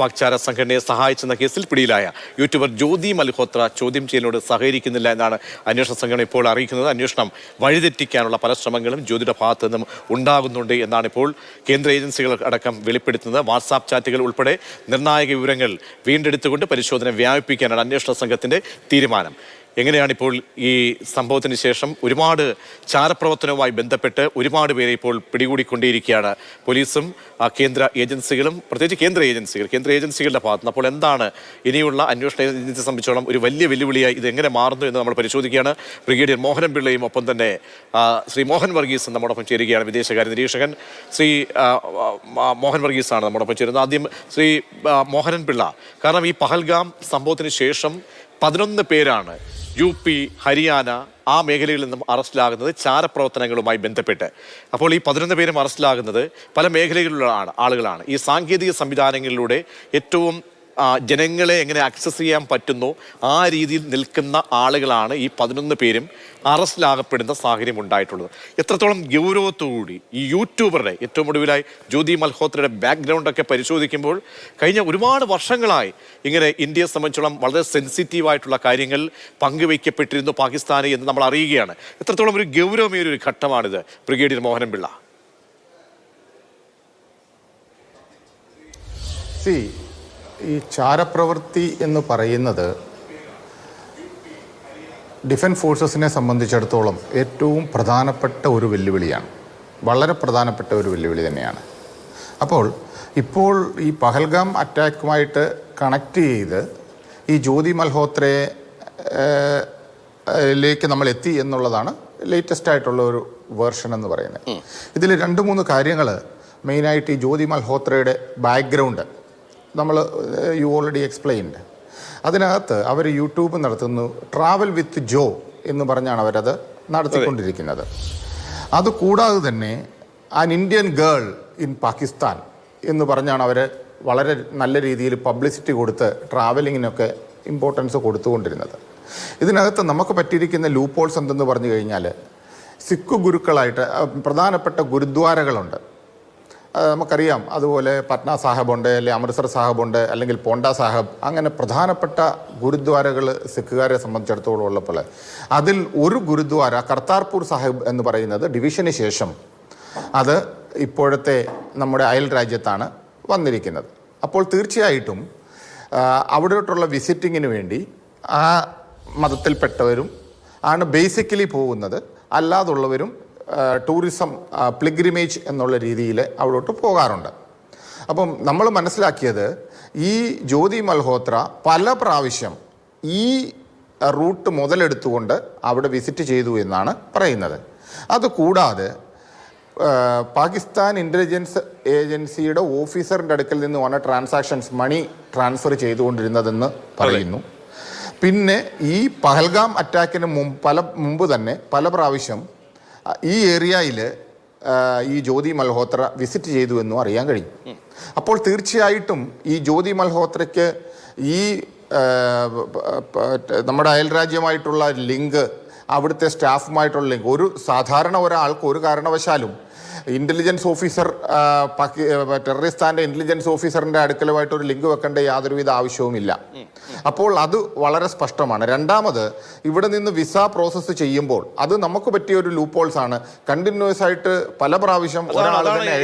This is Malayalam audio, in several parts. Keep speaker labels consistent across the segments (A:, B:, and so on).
A: പാക്ചാര സംഘടനയെ സഹായിച്ചെന്ന കേസിൽ പിടിയിലായ യൂട്യൂബർ ജ്യോതി മൽഹോത്ര ചോദ്യം ചെയ്യലിനോട് സഹകരിക്കുന്നില്ല എന്നാണ് അന്വേഷണ സംഘടന ഇപ്പോൾ അറിയിക്കുന്നത്. അന്വേഷണം വഴിതെറ്റിക്കാനുള്ള പല ശ്രമങ്ങളും ജ്യോതിയുടെ ഭാഗത്തു നിന്നും ഉണ്ടാകുന്നുണ്ട് എന്നാണ് ഇപ്പോൾ കേന്ദ്ര ഏജൻസികൾ അടക്കം വെളിപ്പെടുത്തുന്നത്. വാട്സാപ്പ് ചാറ്റുകൾ ഉൾപ്പെടെ നിർണായക വിവരങ്ങൾ വീണ്ടെടുത്തുകൊണ്ട് പരിശോധന വ്യാപിപ്പിക്കാനാണ് അന്വേഷണ സംഘത്തിന്റെ തീരുമാനം. എങ്ങനെയാണ് ഇപ്പോൾ ഈ സംഭവത്തിന് ശേഷം ഒരുപാട് ചാരപ്രവർത്തനവുമായി ബന്ധപ്പെട്ട് ഒരുപാട് പേരെ ഇപ്പോൾ പിടികൂടിക്കൊണ്ടിരിക്കുകയാണ്. പോലീസും കേന്ദ്ര ഏജൻസികളും പ്രത്യേകിച്ച് കേന്ദ്ര ഏജൻസികൾ കേന്ദ്ര ഏജൻസികളുടെ ഭാഗത്ത് നിന്ന് അപ്പോൾ എന്താണ് ഇനിയുള്ള അന്വേഷണ ഏജൻസിയെ സംബന്ധിച്ചോളം ഒരു വലിയ വെല്ലുവിളിയായി ഇത് എങ്ങനെ മാറുന്നു എന്ന് നമ്മൾ പരിശോധിക്കുകയാണ്. ബ്രിഗേഡിയർ മോഹനൻ പിള്ളയും ഒപ്പം തന്നെ ശ്രീ മോഹൻ വർഗീസും നമ്മോടൊപ്പം ചേരുകയാണ് വിദേശകാര്യ നിരീക്ഷകൻ. ശ്രീ മോഹൻ വർഗീസാണ് നമ്മോടൊപ്പം ചേരുന്നത്. ആദ്യം ശ്രീ മോഹനൻ പിള്ള. കാരണം ഈ പഹൽഗാം സംഭവത്തിന് ശേഷം പതിനൊന്ന് പേരാണ് യു പി ഹരിയാന ആ മേഖലയിൽ നിന്നും അറസ്റ്റിലാകുന്നത് ചാരപ്രവർത്തനങ്ങളുമായി ബന്ധപ്പെട്ട്. അപ്പോൾ ഈ പതിനൊന്ന് പേരും അറസ്റ്റിലാകുന്നത് പല മേഖലകളിലുള്ള ആളുകളാണ്. ഈ സാങ്കേതിക സംവിധാനങ്ങളിലൂടെ ഏറ്റവും ജനങ്ങളെ എങ്ങനെ ആക്സസ് ചെയ്യാൻ പറ്റുന്നു ആ രീതിയിൽ നിൽക്കുന്ന ആളുകളാണ് ഈ പതിനൊന്ന് പേരും അറസ്റ്റിലാകപ്പെടുന്ന സാഹചര്യം ഉണ്ടായിട്ടുള്ളത്. എത്രത്തോളം ഗൗരവത്തോടുകൂടി ഈ യൂട്യൂബറുടെ ഏറ്റവും ഒടുവിലായി ജ്യോതി മൽഹോത്രയുടെ ബാക്ക്ഗ്രൗണ്ടൊക്കെ പരിശോധിക്കുമ്പോൾ കഴിഞ്ഞ ഒരുപാട് വർഷങ്ങളായി ഇങ്ങനെ ഇന്ത്യയെ സംബന്ധിച്ചോളം വളരെ സെൻസിറ്റീവായിട്ടുള്ള കാര്യങ്ങൾ പങ്കുവയ്ക്കപ്പെട്ടിരുന്നു പാകിസ്ഥാന് എന്ന് നമ്മൾ അറിയുകയാണ്. എത്രത്തോളം ഒരു ഗൗരവമേറിയ ഒരു ഘട്ടമാണിത് ബ്രിഗേഡിയർ മോഹനൻ പിള്ള?
B: സി ഈ ചാരപ്രവൃത്തി എന്ന് പറയുന്നത് ഡിഫൻസ് ഫോഴ്സസിനെ സംബന്ധിച്ചിടത്തോളം ഏറ്റവും പ്രധാനപ്പെട്ട ഒരു വെല്ലുവിളിയാണ്. വളരെ പ്രധാനപ്പെട്ട ഒരു വെല്ലുവിളി തന്നെയാണ്. അപ്പോൾ ഇപ്പോൾ ഈ പഹൽഗാം അറ്റാക്കുമായിട്ട് കണക്ട് ചെയ്ത് ഈ ജ്യോതി മൽഹോത്രയെ ലേക്ക് നമ്മൾ എത്തി എന്നുള്ളതാണ് ലേറ്റസ്റ്റ് ആയിട്ടുള്ള ഒരു വേർഷൻ എന്ന് പറയുന്നത്. ഇതിൽ രണ്ട് മൂന്ന് കാര്യങ്ങൾ മെയിനായിട്ട് ഈ ജ്യോതി മൽഹോത്രയുടെ ബാക്ക്ഗ്രൗണ്ട് നമ്മൾ യു ഓൾറെഡി എക്സ്പ്ലെയിൻഡ് അതിനകത്ത് അവർ യൂട്യൂബ് നടത്തുന്നു ട്രാവൽ വിത്ത് ജോ എന്ന് പറഞ്ഞാണ് അവരത് നടത്തിക്കൊണ്ടിരിക്കുന്നത്. അതുകൂടാതെ തന്നെ an Indian girl in Pakistan എന്ന് പറഞ്ഞാണ് അവർ വളരെ നല്ല രീതിയിൽ പബ്ലിസിറ്റി കൊടുത്ത് ട്രാവലിങ്ങിനൊക്കെ ഇമ്പോർട്ടൻസ് കൊടുത്തുകൊണ്ടിരുന്നത്. ഇതിനകത്ത് നമുക്ക് പറ്റിയിരിക്കുന്ന ലൂപ്പോൾസ് എന്തെന്ന് പറഞ്ഞു കഴിഞ്ഞാൽ സിഖ് ഗുരുക്കളായിട്ട് പ്രധാനപ്പെട്ട ഗുരുദ്വാരകളുണ്ട്. നമുക്കറിയാം. അതുപോലെ പട്ന സാഹബുണ്ട് അല്ലെ അമൃത്സർ സാഹബുണ്ട് അല്ലെങ്കിൽ പോണ്ട സാഹബ് അങ്ങനെ പ്രധാനപ്പെട്ട ഗുരുദ്വാരകൾ സിഖുകാരെ സംബന്ധിച്ചിടത്തോളം ഉള്ളപ്പോൾ അതിൽ ഒരു ഗുരുദ്വാര കർത്താർപൂർ സാഹിബ് എന്ന് പറയുന്നത് ഡിവിഷന് ശേഷം അത് ഇപ്പോഴത്തെ നമ്മുടെ അയൽ രാജ്യത്താണ് വന്നിരിക്കുന്നത്. അപ്പോൾ തീർച്ചയായിട്ടും അവിടോട്ടുള്ള വിസിറ്റിങ്ങിന് വേണ്ടി ആ മതത്തിൽപ്പെട്ടവരും ആണ് ബേസിക്കലി പോകുന്നത്. അല്ലാതുള്ളവരും ടൂറിസം പ്ലിഗ്രിമേജ് എന്നുള്ള രീതിയിൽ അവിടോട്ട് പോകാറുണ്ട്. അപ്പം നമ്മൾ മനസ്സിലാക്കിയത് ഈ ജ്യോതി മൽഹോത്ര പല പ്രാവശ്യം ഈ റൂട്ട് മുതലെടുത്തുകൊണ്ട് അവിടെ വിസിറ്റ് ചെയ്തു എന്നാണ് പറയുന്നത്. അതുകൂടാതെ പാകിസ്ഥാൻ ഇന്റലിജൻസ് ഏജൻസിയുടെ ഓഫീസറിന്റെ അടുക്കൽ നിന്ന് വന്ന ട്രാൻസാക്ഷൻസ് മണി ട്രാൻസ്ഫർ ചെയ്തുകൊണ്ടിരുന്നതെന്ന് പറയുന്നു. പിന്നെ ഈ പഹൽഗാം അറ്റാക്കിന് മുമ്പ് പല മുമ്പ് തന്നെ പല പ്രാവശ്യം ഈ ഏരിയയിൽ ഈ ജ്യോതി മൽഹോത്ര വിസിറ്റ് ചെയ്തു എന്നും അറിയാൻ കഴിഞ്ഞു. അപ്പോൾ തീർച്ചയായിട്ടും ഈ ജ്യോതി മൽഹോത്രയ്ക്ക് ഈ നമ്മുടെ അയൽരാജ്യമായിട്ടുള്ള ലിങ്ക് അവിടുത്തെ സ്റ്റാഫുമായിട്ടുള്ള ലിങ്ക് ഒരു സാധാരണ ഒരാൾക്ക് ഒരു കാരണവശാലും ഇന്റലിജൻസ് ഓഫീസർ ടെററിസ്റ്റാന്റെ ടെററിസ്ഥാന്റെ ഇന്റലിജൻസ് ഓഫീസറിന്റെ അടുക്കലുമായിട്ട് ഒരു ലിങ്ക് വെക്കേണ്ട യാതൊരുവിധ ആവശ്യവുമില്ല. അപ്പോൾ അത് വളരെ സ്പഷ്ടമാണ്. രണ്ടാമത് ഇവിടെ നിന്ന് വിസ പ്രോസസ്സ് ചെയ്യുമ്പോൾ അത് നമുക്ക് പറ്റിയ ഒരു ലൂപ്പോൾസ് ആണ്. കണ്ടിന്യൂസ് ആയിട്ട് പല പ്രാവശ്യം
A: ഒരാളെ
B: ഒരാൾ തന്നെ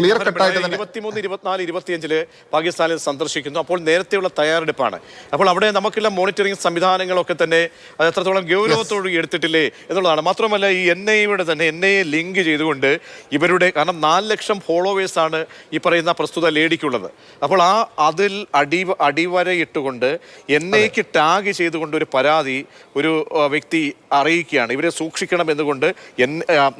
B: ക്ലിയർ കട്ടായിട്ട് തന്നെ
A: ഇരുപത്തിമൂന്ന് ഇരുപത്തിനാല് ഇരുപത്തിയഞ്ചിൽ പാകിസ്ഥാനിൽ സന്ദർശിക്കുന്നു. അപ്പോൾ നേരത്തെയുള്ള തയ്യാറെടുപ്പാണ്. അപ്പോൾ അവിടെ നമുക്കുള്ള മോണിറ്ററിംഗ് സംവിധാനങ്ങളൊക്കെ തന്നെ അത് എത്രത്തോളം ഗൗരവത്തോട് എടുത്തിട്ടില്ലേ എന്നുള്ളതാണ്. മാത്രമല്ല ഈ എൻ ഐയുടെ തന്നെ എന്നെ ലിങ്ക് ചെയ്തുകൊണ്ട് ഇവരുടെ കാരണം നാല് ലക്ഷം ഫോളോവേഴ്സാണ് ഈ പറയുന്ന പ്രസ്തുത ലേഡിക്കുള്ളത്. അപ്പോൾ ആ അതിൽ അടി അടിവരയിട്ടുകൊണ്ട് എന്നേക്ക് ടാഗ് ചെയ്തുകൊണ്ട് ഒരു പരാതി ഒരു വ്യക്തി അറിയിക്കുകയാണ്. ഇവരെ സൂക്ഷിക്കണം എന്നുകൊണ്ട് എൻ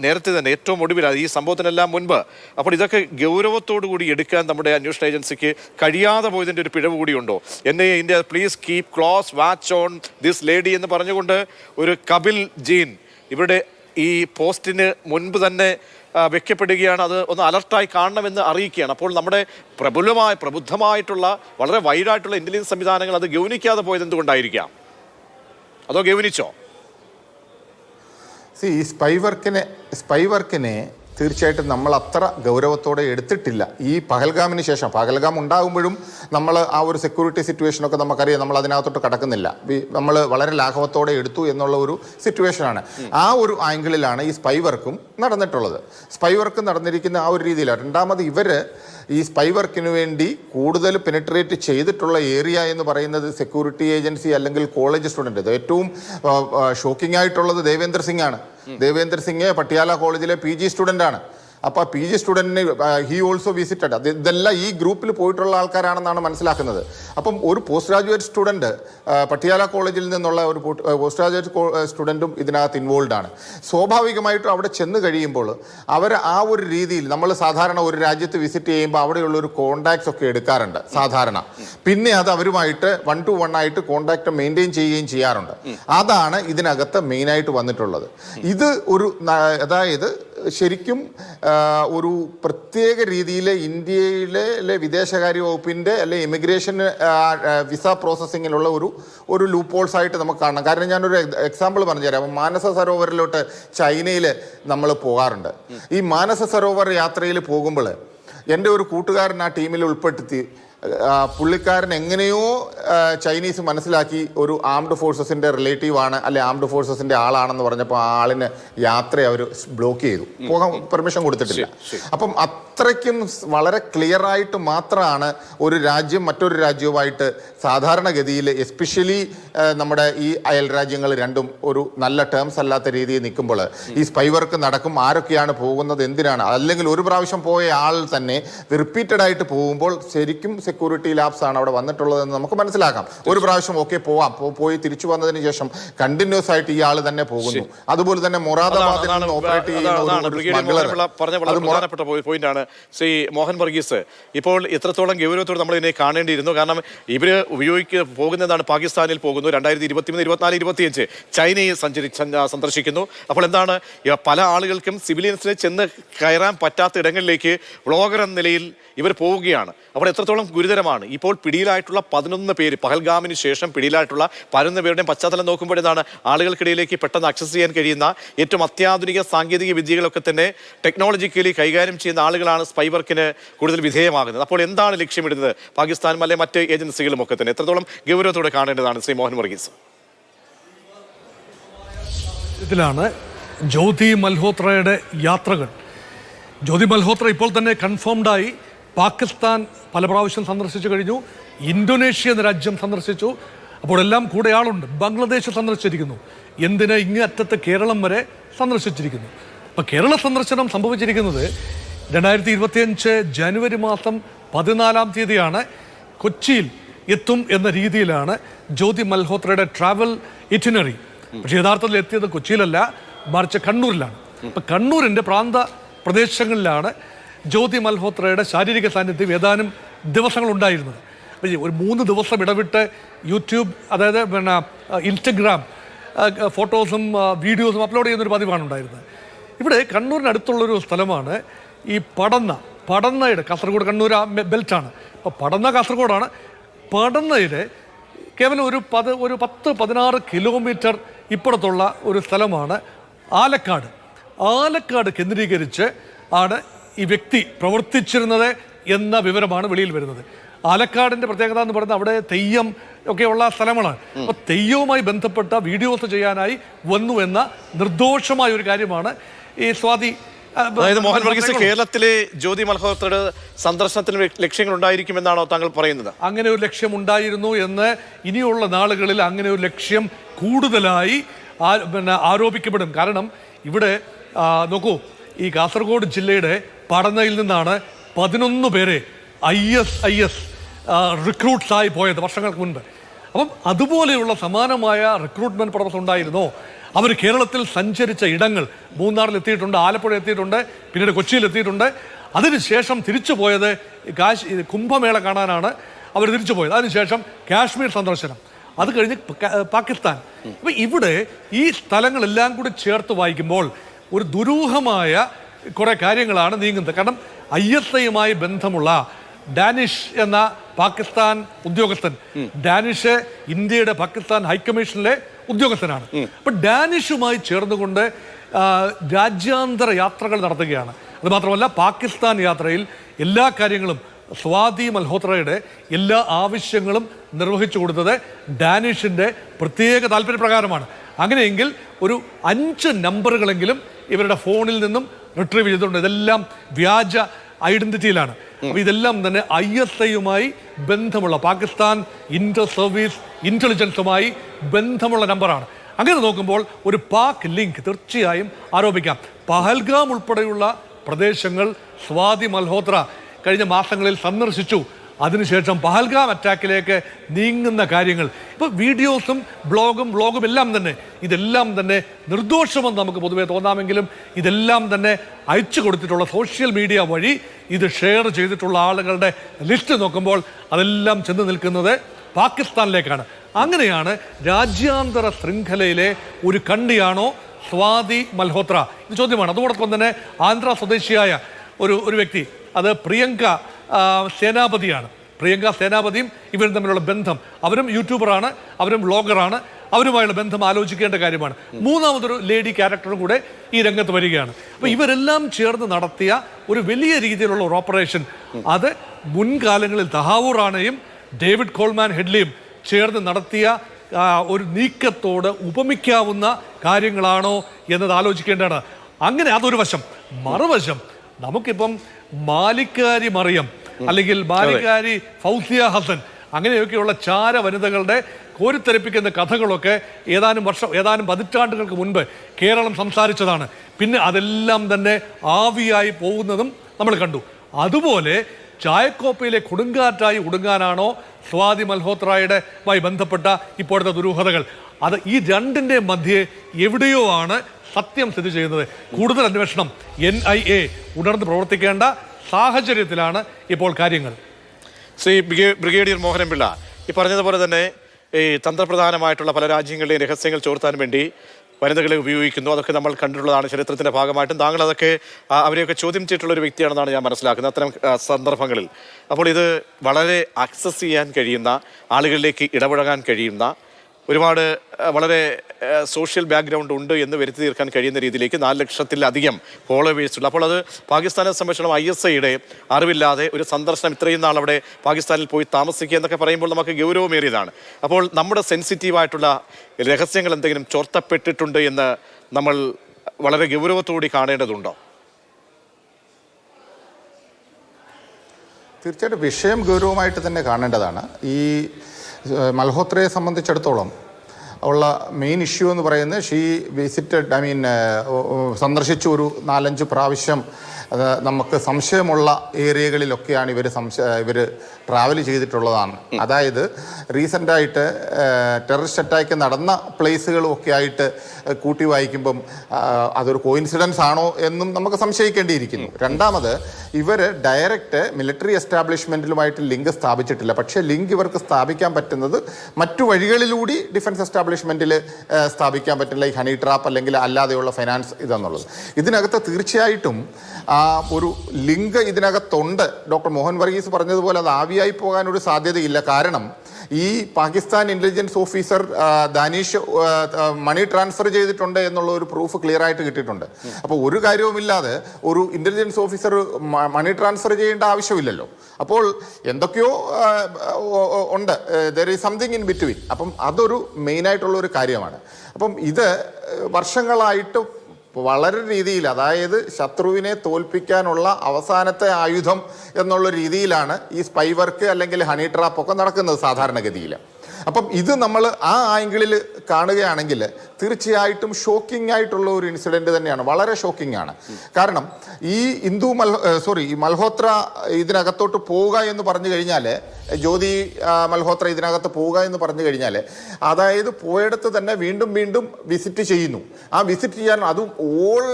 A: നേരത്തെ തന്നെ ഏറ്റവും ഒടുവിൽ ഈ സംഭവത്തിനെല്ലാം മുൻപ്. അപ്പോൾ ഇതൊക്കെ ഗൗരവത്തോടു കൂടി എടുക്കാൻ നമ്മുടെ അന്വേഷണ ഏജൻസിക്ക് കഴിയാതെ പോയതിന്റെ ഒരു പിഴവ് കൂടിയുണ്ടോ എന്നെ India please keep close watch on this lady എന്ന് പറഞ്ഞുകൊണ്ട് ഒരു കപിൽ ജീൻ ഇവരുടെ ഈ പോസ്റ്റിന് മുൻപ് തന്നെ വെക്കപ്പെടുകയാണ്. അത് ഒന്ന് അലർട്ടായി കാണണമെന്ന് അറിയിക്കുകയാണ്. അപ്പോൾ നമ്മുടെ പ്രബുലമായ പ്രബുദ്ധമായിട്ടുള്ള വളരെ വൈഡായിട്ടുള്ള ഇന്റലിജൻസ് സംവിധാനങ്ങൾ അത് ഗൗനിക്കാതെ പോയത് എന്തുകൊണ്ടായിരിക്കാം? അതോ ഗൗനിച്ചോ?
B: സി ഈ സ്പൈ വർക്കിനെ സ്പൈ വർക്കിനെ തീർച്ചയായിട്ടും നമ്മൾ അത്ര ഗൗരവത്തോടെ എടുത്തിട്ടില്ല. ഈ പഹൽഗാമിന് ശേഷം പഹൽഗാം ഉണ്ടാകുമ്പോഴും നമ്മൾ ആ ഒരു സെക്യൂരിറ്റി സിറ്റുവേഷനൊക്കെ നമുക്കറിയാം. നമ്മൾ അതിനകത്തോട്ട് കടക്കുന്നില്ല. നമ്മൾ വളരെ ലാഘവത്തോടെ എടുത്തു എന്നുള്ള ഒരു സിറ്റുവേഷനാണ് ആ ഒരു ആംഗിളിലാണ് ഈ സ്പൈ വർക്കും നടന്നിട്ടുള്ളത്. സ്പൈ വർക്ക് നടന്നിരിക്കുന്ന ആ ഒരു രീതിയിലാണ്. രണ്ടാമത് ഇവർ ഈ സ്പൈ വർക്കിന് വേണ്ടി കൂടുതൽ പെനിട്രേറ്റ് ചെയ്തിട്ടുള്ള ഏരിയ എന്ന് പറയുന്നത് സെക്യൂരിറ്റി ഏജൻസി അല്ലെങ്കിൽ കോളേജ് സ്റ്റുഡന്റ് ഇത് ഏറ്റവും ഷോക്കിംഗ് ആയിട്ടുള്ളത് ദേവേന്ദ്ര സിംഗ് ആണ്. ദേവേന്ദ്ര സിംഗ് പട്ടിയാല കോളേജിലെ പി ജി സ്റ്റുഡന്റ് ആണ്. അപ്പോൾ പി ജി സ്റ്റുഡന്റിന് ഹി ഓൾസോ വിസിറ്റഡ് അത് ഇതെല്ലാം ഈ ഗ്രൂപ്പിൽ പോയിട്ടുള്ള ആൾക്കാരാണെന്നാണ് മനസ്സിലാക്കുന്നത്. അപ്പം ഒരു പോസ്റ്റ് ഗ്രാജുവേറ്റ് സ്റ്റുഡന്റ് പട്ടിയാല കോളേജിൽ നിന്നുള്ള ഒരു പോസ്റ്റ് ഗ്രാജുവേറ്റ് സ്റ്റുഡന്റും ഇതിനകത്ത് ഇൻവോൾവ് ആണ്. സ്വാഭാവികമായിട്ടും അവിടെ ചെന്ന് കഴിയുമ്പോൾ അവർ ആ ഒരു രീതിയിൽ നമ്മൾ സാധാരണ ഒരു രാജ്യത്ത് വിസിറ്റ് ചെയ്യുമ്പോൾ അവിടെയുള്ള ഒരു കോണ്ടാക്ട്സ് ഒക്കെ എടുക്കാറുണ്ട് സാധാരണ. പിന്നെ അത് അവരുമായിട്ട് വൺ ടു വൺ ആയിട്ട് കോണ്ടാക്ട് മെയിന്റെയിൻ ചെയ്യുകയും ചെയ്യാറുണ്ട്. അതാണ് ഇതിനകത്ത് മെയിനായിട്ട് വന്നിട്ടുള്ളത്. ഇത് ഒരു അതായത് ശരിക്കും ഒരു പ്രത്യേക രീതിയിൽ ഇന്ത്യയിലെ വിദേശകാര്യ വകുപ്പിന്റെ അല്ലെ ഇമിഗ്രേഷൻ വിസ പ്രോസസ്സിങ്ങിലുള്ള ഒരു ഒരു ലൂപ്പ് ഹോൾസ് ആയിട്ട് നമുക്ക് കാണാം. കാരണം ഞാനൊരു എക്സാമ്പിൾ പറഞ്ഞുതരാം. അപ്പം മാനസ സരോവറിലോട്ട് ചൈനയിൽ നമ്മൾ പോകാറുണ്ട്. ഈ മാനസ സരോവർ യാത്രയിൽ പോകുമ്പോൾ എന്റെ ഒരു കൂട്ടുകാരൻ ആ ടീമിൽ ഉൾപ്പെടുത്തി പുള്ളിക്കാരൻ എങ്ങനെയോ ചൈനീസ് മനസ്സിലാക്കി ഒരു ആംഡ് ഫോഴ്സസിന്റെ റിലേറ്റീവാണ് അല്ലെ ആംഡ് ഫോഴ്സസിന്റെ ആളാണെന്ന് പറഞ്ഞപ്പോൾ ആ ആളിന് യാത്ര അവർ ബ്ലോക്ക് ചെയ്തു. പോകാൻ പെർമിഷൻ കൊടുത്തിട്ടില്ല. അപ്പം അത്രയ്ക്കും വളരെ ക്ലിയർ ആയിട്ട് മാത്രമാണ് ഒരു രാജ്യം മറ്റൊരു രാജ്യവുമായിട്ട് സാധാരണഗതിയിൽ എസ്പെഷ്യലി നമ്മുടെ ഈ അയൽ രാജ്യങ്ങൾ രണ്ടും ഒരു നല്ല ടേംസ് അല്ലാത്ത രീതിയിൽ നിൽക്കുമ്പോൾ ഈ സ്പൈ വർക്ക് നടക്കും ആരൊക്കെയാണ് പോകുന്നത് എന്തിനാണ്? അല്ലെങ്കിൽ ഒരു പ്രാവശ്യം പോയ ആൾ തന്നെ റിപ്പീറ്റഡ് ആയിട്ട് പോകുമ്പോൾ ശരിക്കും സെക്യൂരിറ്റി ലാബ്സ് ആണ് അവിടെ വന്നിട്ടുള്ളതെന്ന് നമുക്ക് മനസ്സിലാക്കാം. ഒരു പ്രാവശ്യം ഓക്കെ പോവാം. പോയി തിരിച്ചു വന്നതിന് ശേഷം കണ്ടിന്യൂസ് ആയിട്ട് ഈ ആൾ തന്നെ പോകുന്നു. അതുപോലെ തന്നെ മൊറാദാബാദിൽ നിന്ന് ഓപ്പറേറ്റ് ചെയ്യുന്ന
A: ശ്രീ മോഹൻ വർഗീസ് ഇപ്പോൾ ഇത്രത്തോളം ഗൗരവത്തോടെ നമ്മൾ ഇതിനെ കാണേണ്ടിയിരുന്നു. കാരണം ഇവർ ഉപയോഗിക്ക പോകുന്നതാണ് പാകിസ്ഥാനിൽ പോകുന്നു. രണ്ടായിരത്തി ഇരുപത്തിമൂന്ന് ഇരുപത്തിനാല് ഇരുപത്തിയഞ്ച് ചൈനയെ സഞ്ചരി സഞ്ച- സന്ദർശിക്കുന്നു. അപ്പോൾ എന്താണ് പല ആളുകൾക്കും സിവിലിയൻസിനെ ചെന്ന് കയറാൻ പറ്റാത്ത ഇടങ്ങളിലേക്ക് വ്ളോഗർ എന്ന നിലയിൽ ഇവർ പോവുകയാണ്. അപ്പോൾ എത്രത്തോളം ഗുരുതരമാണ്. ഇപ്പോൾ പിടിയിലായിട്ടുള്ള പതിനൊന്ന് പേര് പഹൽഗാമിന് ശേഷം പിടിയിലായിട്ടുള്ള പതിനൊന്ന് പേരുടെയും പശ്ചാത്തലം നോക്കുമ്പോൾ എന്താണ് ആളുകൾക്കിടയിലേക്ക് പെട്ടെന്ന് അക്സസ് ചെയ്യാൻ കഴിയുന്ന ഏറ്റവും അത്യാധുനിക സാങ്കേതിക വിദ്യകളൊക്കെ തന്നെ ടെക്നോളജിക്കലി കൈകാര്യം ചെയ്യുന്ന ആളുകളാണ് സ്പൈ വർക്കിന് കൂടുതൽ വിധേയമാകുന്നത്. അപ്പോൾ എന്താണ് ലക്ഷ്യമിടുന്നത്? പാകിസ്ഥാനും അല്ലെ മറ്റ് ഏജൻസികളും ഒക്കെ തന്നെ. എത്രത്തോളം ഗൗരവത്തോടെ കാണേണ്ടതാണ് ശ്രീ മോഹൻ വർഗീസ്?
C: ഇതിലാണ് ജ്യോതി മൽഹോത്രയുടെ യാത്രകൾ. ജ്യോതി മൽഹോത്ര ഇപ്പോൾ തന്നെ കൺഫേംഡായി പാകിസ്ഥാൻ പല പ്രാവശ്യം സന്ദർശിച്ചു കഴിഞ്ഞു. ഇന്തോനേഷ്യ എന്ന രാജ്യം സന്ദർശിച്ചു. അപ്പോൾ എല്ലാം കൂടെ ആളുണ്ട്. ബംഗ്ലാദേശ് സന്ദർശിച്ചിരിക്കുന്നു. എന്തിന് ഇങ്ങ് അറ്റത്ത് കേരളം വരെ സന്ദർശിച്ചിരിക്കുന്നു? അപ്പോൾ കേരള സന്ദർശനം സംഭവിച്ചിരിക്കുന്നത് രണ്ടായിരത്തി ഇരുപത്തിയഞ്ച് ജനുവരി മാസം പതിനാലാം തീയതിയാണ്. കൊച്ചിയിൽ എത്തും എന്ന രീതിയിലാണ് ജ്യോതി മൽഹോത്രയുടെ ട്രാവൽ ഇറ്റിനറി പക്ഷേ യഥാർത്ഥത്തിൽ എത്തിയത് കൊച്ചിയിലല്ല മറിച്ച് കണ്ണൂരിലാണ്. അപ്പം കണ്ണൂരിന്റെ പ്രാന്ത പ്രദേശങ്ങളിലാണ് ജ്യോതി മൽഹോത്രയുടെ ശാരീരിക സാന്നിധ്യം ഏതാനും ദിവസങ്ങളുണ്ടായിരുന്നത്. ഒരു മൂന്ന് ദിവസം ഇടവിട്ട് യൂട്യൂബ് അതായത് പിന്നെ ഇൻസ്റ്റഗ്രാം ഫോട്ടോസും വീഡിയോസും അപ്ലോഡ് ചെയ്യുന്നൊരു പതിവാണ് ഉണ്ടായിരുന്നത്. ഇവിടെ കണ്ണൂരിനടുത്തുള്ളൊരു സ്ഥലമാണ് ഈ പടന്ന പടന്നയുടെ കാസർഗോഡ് കണ്ണൂർ ബെൽറ്റാണ്. അപ്പോൾ പടന്ന കാസർഗോഡാണ്. പടന്നയുടെ കേവലം ഒരു പത് ഒരു പത്ത് പതിനാറ് കിലോമീറ്റർ ഇപ്പുറത്തുള്ള ഒരു സ്ഥലമാണ് ആലക്കാട്. ആലക്കാട് കേന്ദ്രീകരിച്ച് ആണ് ഈ വ്യക്തി പ്രവർത്തിച്ചിരുന്നത് എന്ന വിവരമാണ് വെളിയിൽ വരുന്നത്. ആലക്കാടിന്റെ പ്രത്യേകത എന്ന് പറയുന്നത് അവിടെ തെയ്യം ഒക്കെയുള്ള സ്ഥലമാണ്. അപ്പൊ തെയ്യവുമായി ബന്ധപ്പെട്ട വീഡിയോസ് ചെയ്യാനായി വന്നു എന്ന നിർദോഷമായ ഒരു കാര്യമാണ് ഈ സ്വാതി
A: അതായത് മോഹൻ വർഗീസ് കേരളത്തിലെ ജ്യോതി മൽഹോത്രയുടെ സന്ദർശനത്തിന് ലക്ഷ്യങ്ങൾ ഉണ്ടായിരിക്കുമെന്നാണോ താങ്കൾ പറയുന്നത്?
C: അങ്ങനെ ഒരു ലക്ഷ്യം ഉണ്ടായിരുന്നു എന്ന് ഇനിയുള്ള നാളുകളിൽ അങ്ങനെ ഒരു ലക്ഷ്യം കൂടുതലായി പിന്നെ ആരോപിക്കപ്പെടും. കാരണം ഇവിടെ നോക്കൂ ഈ കാസർഗോഡ് ജില്ലയുടെ പടനയിൽ നിന്നാണ് പതിനൊന്ന് പേരെ I S I S recruits ആയി പോയത് വർഷങ്ങൾക്ക് മുൻപ്. അപ്പം അതുപോലെയുള്ള സമാനമായ റിക്രൂട്ട്മെന്റ് പ്രോസസ് ഉണ്ടായിരുന്നോ? അവർ കേരളത്തിൽ സഞ്ചരിച്ച ഇടങ്ങൾ മൂന്നാറിൽ എത്തിയിട്ടുണ്ട് ആലപ്പുഴ എത്തിയിട്ടുണ്ട് പിന്നീട് കൊച്ചിയിൽ എത്തിയിട്ടുണ്ട്. അതിനുശേഷം തിരിച്ചു പോയത് കാശ് കുംഭമേള കാണാനാണ് അവർ തിരിച്ചു പോയത്. അതിനുശേഷം കാശ്മീർ സന്ദർശനം. അത് കഴിഞ്ഞ് പാകിസ്ഥാൻ. അപ്പം ഇവിടെ ഈ സ്ഥലങ്ങളെല്ലാം കൂടി ചേർത്ത് വായിക്കുമ്പോൾ ഒരു ദുരൂഹമായ കുറെ കാര്യങ്ങളാണ് നീങ്ങുന്നത്. കാരണം ഐ എസ് ഐയുമായി ബന്ധമുള്ള ഡാനിഷ് എന്ന പാകിസ്ഥാൻ ഉദ്യോഗസ്ഥൻ ഡാനിഷ് ഇന്ത്യയുടെ പാകിസ്ഥാൻ ഹൈക്കമ്മീഷനിലെ ഉദ്യോഗസ്ഥനാണ്. അപ്പൊ ഡാനിഷുമായി ചേർന്നുകൊണ്ട് രാജ്യാന്തര യാത്രകൾ നടത്തുകയാണ്. അത് മാത്രമല്ല പാകിസ്ഥാൻ യാത്രയിൽ എല്ലാ കാര്യങ്ങളും സ്വാതി മൽഹോത്രയുടെ എല്ലാ ആവശ്യങ്ങളും നിർവഹിച്ചു കൊടുത്തത് ഡാനിഷിന്റെ പ്രത്യേക താല്പര്യപ്രകാരമാണ്. അങ്ങനെയെങ്കിൽ ഒരു അഞ്ച് നമ്പറുകളെങ്കിലും ഇവരുടെ ഫോണിൽ നിന്നും റിട്രീവ് ചെയ്തിട്ടുണ്ട് ഇതെല്ലാം വ്യാജ ഐഡന്റിറ്റിയിലാണ് അപ്പോൾ ഇതെല്ലാം തന്നെ ഐ എസ് ഐയുമായി ബന്ധമുള്ള പാകിസ്ഥാൻ ഇന്റർ സർവീസ് ഇന്റലിജൻസുമായി ബന്ധമുള്ള നമ്പറാണ് അങ്ങനെ നോക്കുമ്പോൾ ഒരു പാക് ലിങ്ക് തീർച്ചയായും ആരോപിക്കാം. പഹൽഗാം ഉൾപ്പെടെയുള്ള പ്രദേശങ്ങൾ സ്വാതി മൽഹോത്ര കഴിഞ്ഞ മാസങ്ങളിൽ സന്ദർശിച്ചു. അതിനുശേഷം പഹൽഗാം അറ്റാക്കിലേക്ക് നീങ്ങുന്ന കാര്യങ്ങൾ. ഇപ്പോൾ വീഡിയോസും ബ്ലോഗും ബ്ലോഗും എല്ലാം തന്നെ ഇതെല്ലാം തന്നെ നിർദോഷമെന്ന് നമുക്ക് പൊതുവെ തോന്നാമെങ്കിലും ഇതെല്ലാം തന്നെ അയച്ചു കൊടുത്തിട്ടുള്ള സോഷ്യൽ മീഡിയ വഴി ഇത് ഷെയർ ചെയ്തിട്ടുള്ള ആളുകളുടെ ലിസ്റ്റ് നോക്കുമ്പോൾ അതെല്ലാം ചെന്ന് നിൽക്കുന്നത് പാകിസ്ഥാനിലേക്കാണ്. അങ്ങനെയാണ് രാജ്യാന്തര ശൃംഖലയിലെ ഒരു കണ്ണിയാണോ സ്വാതി മൽഹോത്ര? ഇത് ചോദ്യമാണ്. അതോടൊപ്പം തന്നെ ആന്ധ്ര സ്വദേശിയായ ഒരു ഒരു വ്യക്തി അത് പ്രിയങ്ക സേനാപതിയാണ്. പ്രിയങ്ക സേനാപതിയും ഇവരും തമ്മിലുള്ള ബന്ധം. അവരും യൂട്യൂബറാണ് അവരും വ്ളോഗറാണ് അവരുമായുള്ള ബന്ധം ആലോചിക്കേണ്ട കാര്യമാണ്. മൂന്നാമതൊരു ലേഡി ക്യാരക്ടറും കൂടെ ഈ രംഗത്ത് വരികയാണ്. അപ്പോൾ ഇവരെല്ലാം ചേർന്ന് നടത്തിയ ഒരു വലിയ രീതിയിലുള്ള ഒരു ഓപ്പറേഷൻ. അത് മുൻകാലങ്ങളിൽ തഹാവൂർ റാണയും ഡേവിഡ് കോൾമാൻ ഹെഡ്ലിയും ചേർന്ന് നടത്തിയ ഒരു നീക്കത്തോട് ഉപമിക്കാവുന്ന കാര്യങ്ങളാണോ എന്നത് ആലോചിക്കേണ്ടതാണ്. അങ്ങനെ അതൊരു വശം. മറുവശം നമുക്കിപ്പം മാലിക്കാരി മറിയം അല്ലെങ്കിൽ മാലിക്കാരി ഫൗസിയ ഹസൻ അങ്ങനെയൊക്കെയുള്ള ചാര വനിതകളുടെ കോരിത്തെറിപ്പിക്കുന്ന കഥകളൊക്കെ ഏതാനും വർഷം ഏതാനും പതിറ്റാണ്ടുകൾക്ക് മുൻപ് കേരളം സംസാരിച്ചതാണ്. പിന്നെ അതെല്ലാം തന്നെ ആവിയായി പോകുന്നതും നമ്മൾ കണ്ടു. അതുപോലെ ചായക്കോപ്പയിലെ കൊടുങ്കാറ്റായി ഒടുങ്ങാനാണോ സ്വാതി മൽഹോത്രയുടെ ബന്ധപ്പെട്ട ഇപ്പോഴത്തെ ദുരൂഹതകൾ? അത് ഈ രണ്ടിന്റെ മധ്യേ എവിടെയോ ആണ് സത്യം സ്ഥിതി ചെയ്യുന്നത്. കൂടുതൽ അന്വേഷണം എൻ ഐ എ ഉണർന്ന് പ്രവർത്തിക്കേണ്ട സാഹചര്യത്തിലാണ് ഇപ്പോൾ കാര്യങ്ങൾ.
A: ശ്രീ ബ്രിഗേഡിയർ മോഹനൻ പിള്ള ഈ പറഞ്ഞതുപോലെ തന്നെ ഈ തന്ത്രപ്രധാനമായിട്ടുള്ള പല രാജ്യങ്ങളുടെയും രഹസ്യങ്ങൾ ചോർത്താൻ വേണ്ടി വനിതകളെ ഉപയോഗിക്കുന്നു. അതൊക്കെ നമ്മൾ കണ്ടിട്ടുള്ളതാണ് ചരിത്രത്തിന്റെ ഭാഗമായിട്ടും. താങ്കൾ അതൊക്കെ അവരെയൊക്കെ ചോദ്യം ചെയ്തിട്ടുള്ള ഒരു വ്യക്തിയാണെന്നാണ് ഞാൻ മനസ്സിലാക്കുന്നത് അത്തരം സന്ദർഭങ്ങളിൽ. അപ്പോൾ ഇത് വളരെ ആക്സസ് ചെയ്യാൻ കഴിയുന്ന ആളുകളിലേക്ക് ഇടപഴകാൻ കഴിയുന്ന ഒരുപാട് വളരെ സോഷ്യൽ ബാക്ക്ഗ്രൗണ്ട് ഉണ്ട് എന്ന് വരുത്തി തീർക്കാൻ കഴിയുന്ന രീതിയിലേക്ക് നാല് ലക്ഷത്തിലധികം ഫോളോവേഴ്സ് ഉള്ള അപ്പോൾ അത് പാകിസ്ഥാനെ സംബന്ധിച്ചിടത്തോളം ഐ എസ് ഐയുടെ അറിവില്ലാതെ ഒരു സന്ദർശനം ഇത്രയും നാൾ അവിടെ പാകിസ്ഥാനിൽ പോയി താമസിക്കുക എന്നൊക്കെ പറയുമ്പോൾ നമുക്ക് ഗൗരവമേറിയതാണ്. അപ്പോൾ നമ്മുടെ സെൻസിറ്റീവായിട്ടുള്ള രഹസ്യങ്ങൾ എന്തെങ്കിലും ചോർത്തപ്പെട്ടിട്ടുണ്ട് എന്ന് നമ്മൾ വളരെ ഗൗരവത്തോടെ കാണേണ്ടതുണ്ടോ?
B: തീർച്ചയായിട്ടും വിഷയം ഗൗരവമായിട്ട് തന്നെ കാണേണ്ടതാണ്. ഈ മൽഹോത്രയെ സംബന്ധിച്ചിടത്തോളം ഉള്ള മെയിൻ ഇഷ്യൂ എന്ന് പറയുന്നത് ഷീ വിസിറ്റഡ് ഐ മീൻ സന്ദർശിച്ചു ഒരു നാലഞ്ച് പ്രാവശ്യം നമുക്ക് സംശയമുള്ള ഏരിയകളിലൊക്കെയാണ് ഇവർ സംശയ ഇവർ ട്രാവൽ ചെയ്തിട്ടുള്ളതാണ്. അതായത് റീസെന്റായിട്ട് ടെററിസ്റ്റ് അറ്റാക്ക് നടന്ന പ്ലേസുകളും ഒക്കെ ആയിട്ട് കൂട്ടി വായിക്കുമ്പം അതൊരു കോയിൻസിഡൻസ് ആണോ എന്നും നമുക്ക് സംശയിക്കേണ്ടിയിരിക്കുന്നു. രണ്ടാമത് ഇവർ ഡയറക്റ്റ് മിലിറ്ററി എസ്റ്റാബ്ലിഷ്മെന്റിലുമായിട്ട് ലിങ്ക് സ്ഥാപിച്ചിട്ടില്ല. പക്ഷേ ലിങ്ക് ഇവർക്ക് സ്ഥാപിക്കാൻ പറ്റുന്നത് മറ്റു വഴികളിലൂടി ഡിഫൻസ് എസ്റ്റാബ്ലിഷ്മെന്റിൽ സ്ഥാപിക്കാൻ പറ്റില്ല. ഈ ഹണി ട്രാപ്പ് അല്ലെങ്കിൽ അല്ലാതെയുള്ള ഫൈനാൻസ് ഇതെന്നുള്ളത്. ഇതിനകത്ത് തീർച്ചയായിട്ടും ആ, ഒരു ലിങ്ക് ഇതിനകത്തുണ്ട്. ഡോക്ടർ മോഹൻ വർഗീസ് പറഞ്ഞതുപോലെ അത് ആവിയായി പോകാനൊരു സാധ്യതയില്ല. കാരണം ഈ പാകിസ്ഥാൻ ഇന്റലിജൻസ് ഓഫീസർ ആ, ദാനിഷ് ആ, ആ, മണി ട്രാൻസ്ഫർ ചെയ്തിട്ടുണ്ട് എന്നുള്ള ഒരു പ്രൂഫ് ക്ലിയർ ആയിട്ട് കിട്ടിയിട്ടുണ്ട്. അപ്പോൾ ഒരു കാര്യവുമില്ലാതെ ഒരു ഇന്റലിജൻസ് ഓഫീസർ മണി ട്രാൻസ്ഫർ ചെയ്യേണ്ട ആവശ്യമില്ലല്ലോ. അപ്പോൾ എന്തൊക്കെയോ ആ, ഉണ്ട്. There is something in between അപ്പം അതൊരു മെയിനായിട്ടുള്ള ഒരു കാര്യമാണ്. അപ്പം ഇത് വർഷങ്ങളായിട്ട് വളരെ രീതിയിൽ അതായത് ശത്രുവിനെ തോൽപ്പിക്കാനുള്ള അവസാനത്തെ ആയുധം എന്നുള്ള രീതിയിലാണ് ഈ സ്പൈ വർക്ക് അല്ലെങ്കിൽ ഹണി ട്രാപ്പ് ഒക്കെ നടക്കുന്നത് സാധാരണഗതിയിൽ. അപ്പം ഇത് നമ്മൾ ആ ആംഗിളിൽ കാണുകയാണെങ്കിൽ തീർച്ചയായിട്ടും ഷോക്കിംഗ് ആയിട്ടുള്ള ഒരു ഇൻസിഡന്റ് തന്നെയാണ്. വളരെ ഷോക്കിംഗ് ആണ്. കാരണം ഈ ഇന്ദു മൽ സോറി ഈ മൽഹോത്ര ഇതിനകത്തോട്ട് പോവുക എന്ന് പറഞ്ഞു കഴിഞ്ഞാൽ ജ്യോതി മൽഹോത്ര ഇതിനകത്ത് പോവുക എന്ന് പറഞ്ഞു കഴിഞ്ഞാൽ അതായത് പോയിടത്ത് തന്നെ വീണ്ടും വീണ്ടും വിസിറ്റ് ചെയ്യുന്നു. ആ വിസിറ്റ് ചെയ്യാൻ അതും ഓൾ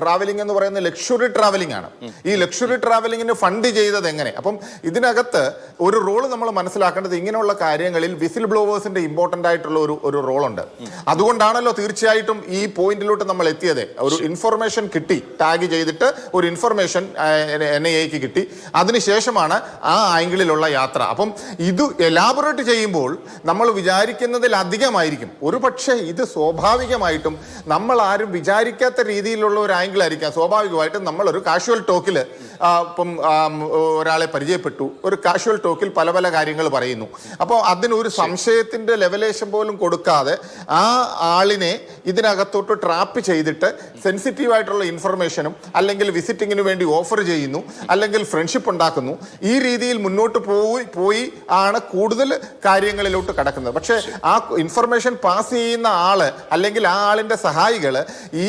B: ട്രാവലിംഗ് എന്ന് പറയുന്ന ലക്ഷറി ട്രാവലിംഗ് ആണ്. ഈ ലക്ഷറി ട്രാവലിംഗിന് ഫണ്ട് ചെയ്തത് എങ്ങനെ? അപ്പം ഇതിനകത്ത് ഒരു റോൾ നമ്മൾ മനസ്സിലാക്കേണ്ടത് ഇങ്ങനെയുള്ള കാര്യങ്ങളിൽ വിസിൽ ബ്ലോവേഴ്സിന്റെ ഇമ്പോർട്ടന്റ് ആയിട്ടുള്ള ഒരു ഒരു റോളുണ്ട് അതുകൊണ്ടാണല്ലോ തീർച്ചയായിട്ടും ഈ പോയിന്റിലോട്ട് നമ്മൾ എത്തിയത്. ഒരു ഇൻഫർമേഷൻ കിട്ടി ടാഗ് ചെയ്തിട്ട് ഒരു ഇൻഫർമേഷൻ എൻ ഐ എക്ക് കിട്ടി. അതിനുശേഷമാണ് ആ ആംഗിളിലുള്ള യാത്ര. അപ്പം ഇത് എലാബറേറ്റ് ചെയ്യുമ്പോൾ നമ്മൾ വിചാരിക്കുന്നതിലധികമായിരിക്കും ഒരു പക്ഷേ ഇത് സ്വാഭാവികമായിട്ടും നമ്മൾ ആരും വിചാരിക്കാത്ത രീതിയിലുള്ള ഒരു ആംഗിൾ ആയിരിക്കാം സ്വാഭാവികമായിട്ടും നമ്മളൊരു ഒരു കാഷ്വൽ ടോക്കിൽ ഇപ്പം ഒരാളെ പരിചയപ്പെട്ടു. ഒരു കാഷ്വൽ ടോക്കിൽ പല പല കാര്യങ്ങൾ പറയുന്നു. അപ്പോൾ അതിനൊരു സംശയത്തിന്റെ ലെവലേഷൻ പോലും കൊടുക്കാതെ ആ ആളിനെ ഇതിനകത്തോട്ട് ട്രാപ്പ് ചെയ്തിട്ട് സെൻസിറ്റീവ് ആയിട്ടുള്ള ഇൻഫർമേഷനും അല്ലെങ്കിൽ വിസിറ്റിങ്ങിന് വേണ്ടി ഓഫർ ചെയ്യുന്നു അല്ലെങ്കിൽ ഫ്രണ്ട്ഷിപ്പ് ഉണ്ടാക്കുന്നു ഈ രീതിയിൽ മുന്നോട്ട് പോയി പോയി ആണ് കൂടുതൽ കാര്യങ്ങളിലോട്ട് കടക്കുന്നത്. പക്ഷേ ആ ഇൻഫർമേഷൻ പാസ് ചെയ്യുന്ന ആൾ അല്ലെങ്കിൽ ആ ആളിന്റെ സഹായികൾ ഈ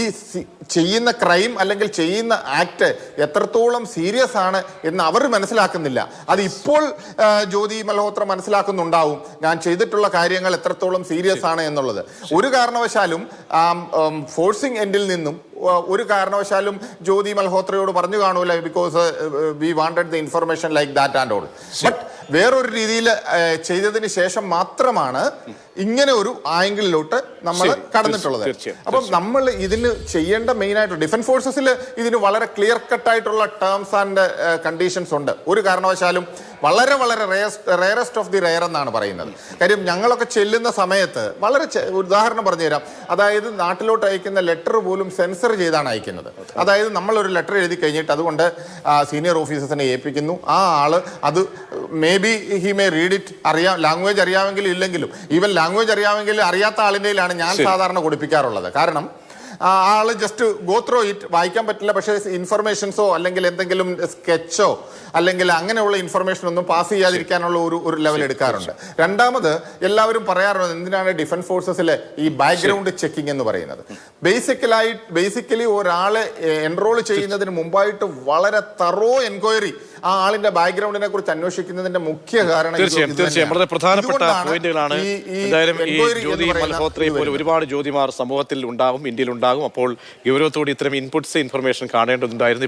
B: ചെയ്യുന്ന ക്രൈം അല്ലെങ്കിൽ ചെയ്യുന്ന ആക്ട് എത്രത്തോളം സീരിയസ് ആണ് എന്ന് അവർ മനസ്സിലാക്കുന്നില്ല. അത് ഇപ്പോൾ ജ്യോതി മൽഹോത്ര മനസ്സിലാക്കുന്നുണ്ടാവും. ഞാൻ ചെയ്തിട്ടുള്ള കാര്യങ്ങൾ എത്രത്തോളം സീരിയസ് ആണ് എന്നുള്ളത്. ഒരു കാരണവശാലും ഫോഴ്സിങ് എൻഡിൽ നിന്നും ഒരു കാരണവശാലും ജ്യോതി മൽഹോത്രയോട് പറഞ്ഞു കാണൂല because we wanted the information like that and all but വേറൊരു രീതിയിൽ ചെയ്തതിന് ശേഷം മാത്രമാണ് ഇങ്ങനെ ഒരു ആംഗിളിലോട്ട് നമ്മൾ കടന്നിട്ടുള്ളത്. അപ്പം നമ്മൾ ഇതിന് ചെയ്യേണ്ട മെയിൻ ആയിട്ട് ഡിഫൻസ് ഫോഴ്സസിൽ ഇതിന് വളരെ ക്ലിയർ കട്ട് ആയിട്ടുള്ള ടേംസ് ആൻഡ് കണ്ടീഷൻസ് ഉണ്ട്. ഒരു കാരണവശാലും വളരെ വളരെ റയറസ്റ്റ് ഓഫ് ദി റയർ എന്നാണ് പറയുന്നത്. കാര്യം ഞങ്ങളൊക്കെ ചെല്ലുന്ന സമയത്ത് വളരെ ഉദാഹരണം പറഞ്ഞു തരാം അതായത് നാട്ടിലോട്ട് അയക്കുന്ന ലെറ്റർ പോലും സെൻസർ ചെയ്താണ് അയക്കുന്നത്. അതായത് നമ്മളൊരു ലെറ്റർ എഴുതി കഴിഞ്ഞിട്ട് അതുകൊണ്ട് സീനിയർ ഓഫീസേഴ്സിനെ ഏൽപ്പിക്കുന്നു. ആ ആൾ അത് maybe he may read it അറിയാം ലാംഗ്വേജ് അറിയാമെങ്കിലും ഇല്ലെങ്കിലും ഈവൻ ലാംഗ്വേജ് അറിയാമെങ്കിൽ അറിയാത്ത ആളിന്റെയിലാണ് ഞാൻ സാധാരണ കൊടുപ്പിക്കാറുള്ളത്. കാരണം ആ ആൾ ജസ്റ്റ് ഗോത്രോ ഇറ്റ് വായിക്കാൻ പറ്റില്ല പക്ഷേ ഇൻഫർമേഷൻസോ അല്ലെങ്കിൽ എന്തെങ്കിലും സ്കെച്ചോ അല്ലെങ്കിൽ അങ്ങനെയുള്ള ഇൻഫർമേഷൻ ഒന്നും പാസ് ചെയ്യാതിരിക്കാനുള്ള ഒരു ഒരു ലെവൽ എടുക്കാറുണ്ട്. രണ്ടാമത് എല്ലാവരും പറയാറുണ്ട് എന്തിനാണ് ഡിഫൻസ് ഫോഴ്സസിലെ ഈ ബാക്ക്ഗ്രൗണ്ട് ചെക്കിംഗ് എന്ന് പറയുന്നത്? ബേസിക്കലായി ബേസിക്കലി ഒരാളെ എൻറോൾ ചെയ്യുന്നതിന് മുമ്പായിട്ട് വളരെ തറോ എൻക്വയറി ആ ആളിന്റെ ബാക്ക്ഗ്രൗണ്ടിനെ കുറിച്ച് അന്വേഷിക്കുന്നതിന്റെ മുഖ്യ കാരണം
A: തീർച്ചയായും തീർച്ചയായും. വളരെ പ്രധാനപ്പെട്ട പോയിന്റുകളാണ്. എന്തായാലും ഈ ജ്യോതി പോലെ ഒരുപാട് ജ്യോതിമാർ സമൂഹത്തിൽ ഉണ്ടാകും ഇന്ത്യയിൽ ഉണ്ടാകും അപ്പോൾ ഗൗരവത്തോട് ഇത്തരം ഇൻപുട്സ് ഇൻഫർമേഷൻ കാണേണ്ടതുണ്ടായിരുന്നു.